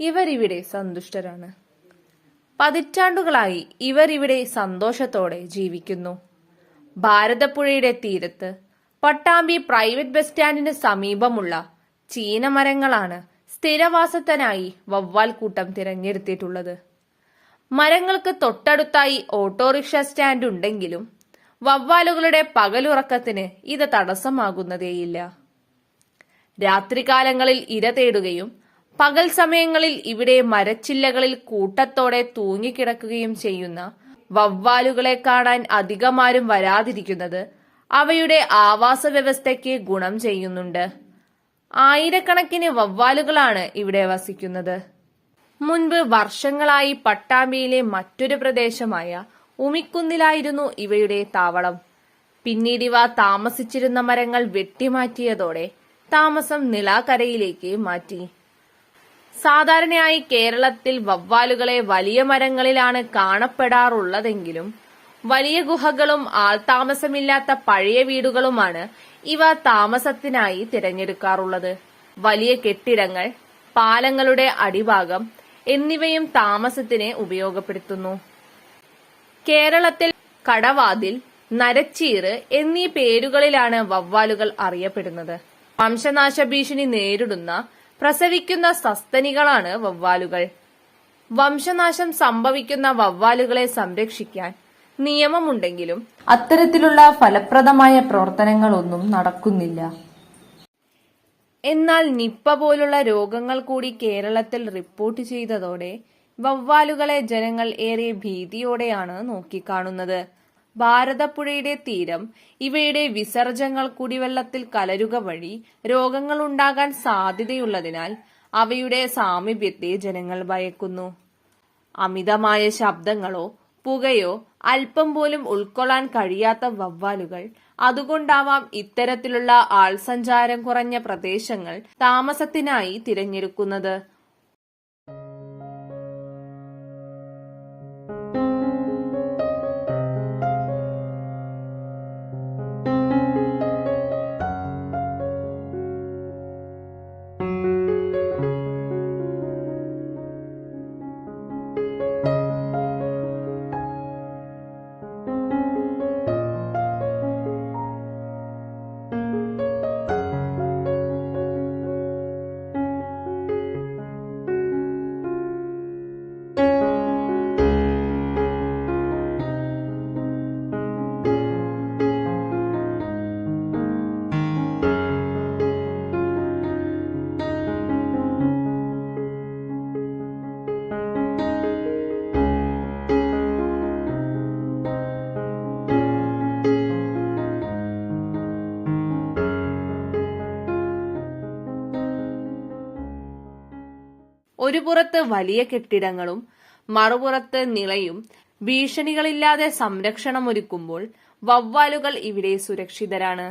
ഇവരിവിടെ സന്തുഷ്ടരാണ്. പതിറ്റാണ്ടുകളായി ഇവരിവിടെ സന്തോഷത്തോടെ ജീവിക്കുന്നു. ഭാരതപ്പുഴയുടെ തീരത്ത് പട്ടാമ്പി പ്രൈവറ്റ് ബസ് സ്റ്റാൻഡിന് സമീപമുള്ള ചീനമരങ്ങളാണ് സ്ഥിരവാസത്തിനായി വവ്വാൽ കൂട്ടം തിരഞ്ഞെടുത്തിട്ടുള്ളത്. മരങ്ങൾക്ക് തൊട്ടടുത്തായി ഓട്ടോറിക്ഷ സ്റ്റാൻഡ് ഉണ്ടെങ്കിലും വവ്വാലുകളുടെ പകലുറക്കത്തിന് ഇത് തടസ്സമാകുന്നതേയില്ല. രാത്രികാലങ്ങളിൽ ഇര തേടുകയും പകൽ സമയങ്ങളിൽ ഇവിടെ മരച്ചില്ലകളിൽ കൂട്ടത്തോടെ തൂങ്ങിക്കിടക്കുകയും ചെയ്യുന്ന വവ്വാലുകളെ കാണാൻ അധികമാരും വരാതിരിക്കുന്നത് അവയുടെ ആവാസ വ്യവസ്ഥയ്ക്ക് ഗുണം ചെയ്യുന്നുണ്ട്. ആയിരക്കണക്കിന് വവ്വാലുകളാണ് ഇവിടെ വസിക്കുന്നത്. മുൻപ് വർഷങ്ങളായി പട്ടാമ്പിയിലെ മറ്റൊരു പ്രദേശമായ ഉമിക്കുന്നിലായിരുന്നു ഇവയുടെ താവളം. പിന്നീട് ഇവ താമസിച്ചിരുന്ന മരങ്ങൾ വെട്ടിമാറ്റിയതോടെ താമസം നിലാക്കരയിലേക്ക് മാറ്റി. സാധാരണയായി കേരളത്തിൽ വവ്വാലുകളെ വലിയ മരങ്ങളിലാണ് കാണപ്പെടാറുള്ളതെങ്കിലും വലിയ ഗുഹകളും ആൾതാമസമില്ലാത്ത പഴയ വീടുകളുമാണ് ഇവ താമസത്തിനായി തിരഞ്ഞെടുക്കാറുള്ളത്. വലിയ കെട്ടിടങ്ങൾ പാലങ്ങളുടെ അടിഭാഗം എന്നിവയും താമസത്തിന് ഉപയോഗപ്പെടുത്തുന്നു. കേരളത്തിൽ കടവാതിൽ നരച്ചീറ് എന്നീ പേരുകളിലാണ് വവ്വാലുകൾ അറിയപ്പെടുന്നത്. വംശനാശ ഭീഷണി നേരിടുന്ന പ്രസവിക്കുന്ന സസ്തനികളാണ് വവ്വാലുകൾ. വംശനാശം സംഭവിക്കുന്ന വവ്വാലുകളെ സംരക്ഷിക്കാൻ നിയമമുണ്ടെങ്കിലും അത്തരത്തിലുള്ള ഫലപ്രദമായ പ്രവർത്തനങ്ങളൊന്നും നടക്കുന്നില്ല. എന്നാൽ നിപ്പ പോലുള്ള രോഗങ്ങൾ കൂടി കേരളത്തിൽ റിപ്പോർട്ട് ചെയ്തതോടെ വവ്വാലുകളെ ജനങ്ങൾ ഏറെ ഭീതിയോടെയാണ് നോക്കിക്കാണുന്നത്. ഭാരതപ്പുഴയുടെ തീരം ഇവയുടെ വിസർജ്യങ്ങൾ കുടിവെള്ളത്തിൽ കലരുക വഴി രോഗങ്ങൾ ഉണ്ടാകാൻ സാധ്യതയുള്ളതിനാൽ അവയുടെ സാമീപ്യത്തെ ജനങ്ങൾ ഭയക്കുന്നു. അമിതമായ ശബ്ദങ്ങളോ പുകയോ അല്പം പോലും ഉൾക്കൊള്ളാൻ കഴിയാത്ത വവ്വാലുകൾ അതുകൊണ്ടാവാം ഇത്തരത്തിലുള്ള ആൾസഞ്ചാരം കുറഞ്ഞ പ്രദേശങ്ങൾ താമസത്തിനായി തിരഞ്ഞെടുക്കുന്നത്. ഒരു പുറത്ത് വലിയ കെട്ടിടങ്ങളും മറുപുറത്ത് നിളയും ഭീഷണികളില്ലാതെ സംരക്ഷണമൊരുക്കുമ്പോൾ വവ്വാലുകൾ ഇവിടെ സുരക്ഷിതരാണ്.